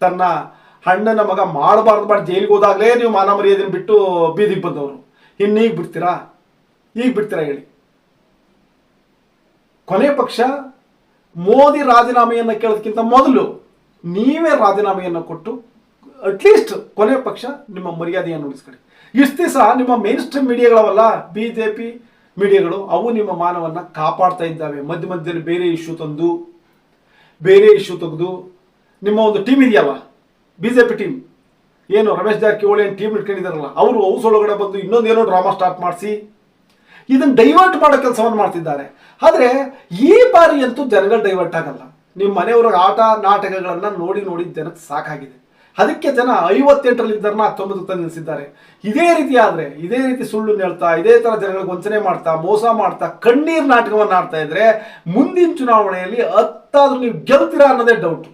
ತನ್ನ ಹಣ್ಣನ ಮಗ ಮಾಡಬಾರ್ದು ಮಾಡಿ ಜೈಲಿಗೆ ಹೋದಾಗಲೇ ನೀವು ಮಾನ ಮರ್ಯಾದೆಯನ್ನು ಬಿಟ್ಟು ಬೀದಿಗೆ ಬಂದವರು ಇನ್ನೀಗ ಬಿಡ್ತೀರಾ? ಈಗ ಬಿಡ್ತೀರಾ ಹೇಳಿ. ಕೊನೆ ಪಕ್ಷ, ಮೋದಿ ರಾಜೀನಾಮೆಯನ್ನು ಕೇಳೋದಕ್ಕಿಂತ ಮೊದಲು ನೀವೇ ರಾಜೀನಾಮೆಯನ್ನು ಕೊಟ್ಟು ಅಟ್ಲೀಸ್ಟ್ ಕೊನೆ ಪಕ್ಷ ನಿಮ್ಮ ಮರ್ಯಾದೆಯನ್ನು ಉಳಿಸ್ಕೊಳ್ಳಿ. ಇಷ್ಟು ದಿವಸ ನಿಮ್ಮ ಮೇನ್ ಸ್ಟ್ರೀಮ್ ಮೀಡಿಯಾಗಳವಲ್ಲ ಬಿ ಜೆ ಪಿ ಮೀಡಿಯಾಗಳು, ಅವು ನಿಮ್ಮ ಮಾನವನ್ನು ಕಾಪಾಡ್ತಾ ಇದ್ದಾವೆ. ಮಧ್ಯ ಮಧ್ಯದಲ್ಲಿ ಬೇರೆ ಇಶ್ಯೂ ತಂದು ಬೇರೆ ಇಶ್ಯೂ ತೆಗೆದು ನಿಮ್ಮ ಒಂದು ಟೀಮ್ ಇದೆಯಲ್ಲ ಬಿ ಜೆ ಪಿ ಟೀಮ್ ಏನು ರಮೇಶ್ ಜಾರಕಿಹೊಳಿ ಏನು ಟೀಮ್ ಇಟ್ಕೊಂಡಿದ್ದಾರಲ್ಲ, ಅವರು ಹೌಸ್ ಒಳಗಡೆ ಬಂದು ಇನ್ನೊಂದೇನೋ ಡ್ರಾಮಾ ಸ್ಟಾರ್ಟ್ ಮಾಡಿಸಿ, ಇದನ್ನು ಡೈವರ್ಟ್ ಮಾಡೋ ಕೆಲಸವನ್ನು ಮಾಡ್ತಿದ್ದಾರೆ. ಆದರೆ ಈ ಬಾರಿ ಅಂತೂ ಜನಗಳು ಡೈವರ್ಟ್ ಆಗಲ್ಲ. ನಿಮ್ಮ ಮನೆಯವರ ಆಟ, ನಾಟಕಗಳನ್ನು ನೋಡಿ ನೋಡಿ ಜನಕ್ಕೆ ಸಾಕಾಗಿದೆ. ಅದಕ್ಕೆ ಜನ ಐವತ್ತೆಂಟರಲ್ಲಿ ಇದ್ದಾರನ್ನ ಹತ್ತೊಂಬತ್ತು ತಂದು ನಿಲ್ಲಿಸಿದ್ದಾರೆ. ಇದೇ ರೀತಿ ಆದರೆ, ಇದೇ ರೀತಿ ಸುಳ್ಳು ಹೇಳ್ತಾ, ಇದೇ ಥರ ಜನಗಳಿಗೆ ವಂಚನೆ ಮಾಡ್ತಾ, ಮೋಸ ಮಾಡ್ತಾ, ಕಣ್ಣೀರ್ ನಾಟಕವನ್ನು ಆಡ್ತಾ ಇದ್ರೆ ಮುಂದಿನ ಚುನಾವಣೆಯಲ್ಲಿ ಹತ್ತಾದ್ರೂ ನೀವು ಗೆಲ್ತೀರಾ ಅನ್ನೋದೇ ಡೌಟ್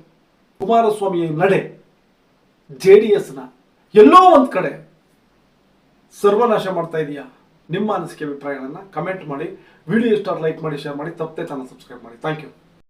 ಕುಮಾರಸ್ವಾಮಿ ನಡೆ, ಜೆ ಡಿ ಎಸ್ನ ಎಲ್ಲೋ ಒಂದು ಕಡೆ ಸರ್ವನಾಶ ಮಾಡ್ತಾ ಇದೆಯಾ? ನಿಮ್ಮ ಅನಿಸಿಕೆ ಅಭಿಪ್ರಾಯಗಳನ್ನು ಕಮೆಂಟ್ ಮಾಡಿ ವಿಡಿಯೋ ಇಷ್ಟ ಲೈಕ್ ಮಾಡಿ ಶೇರ್ ಮಾಡಿ, ತಪ್ಪದೆ ಚಾನಲ್ ಸಬ್ಸ್ಕ್ರೈಬ್ ಮಾಡಿ. Thank you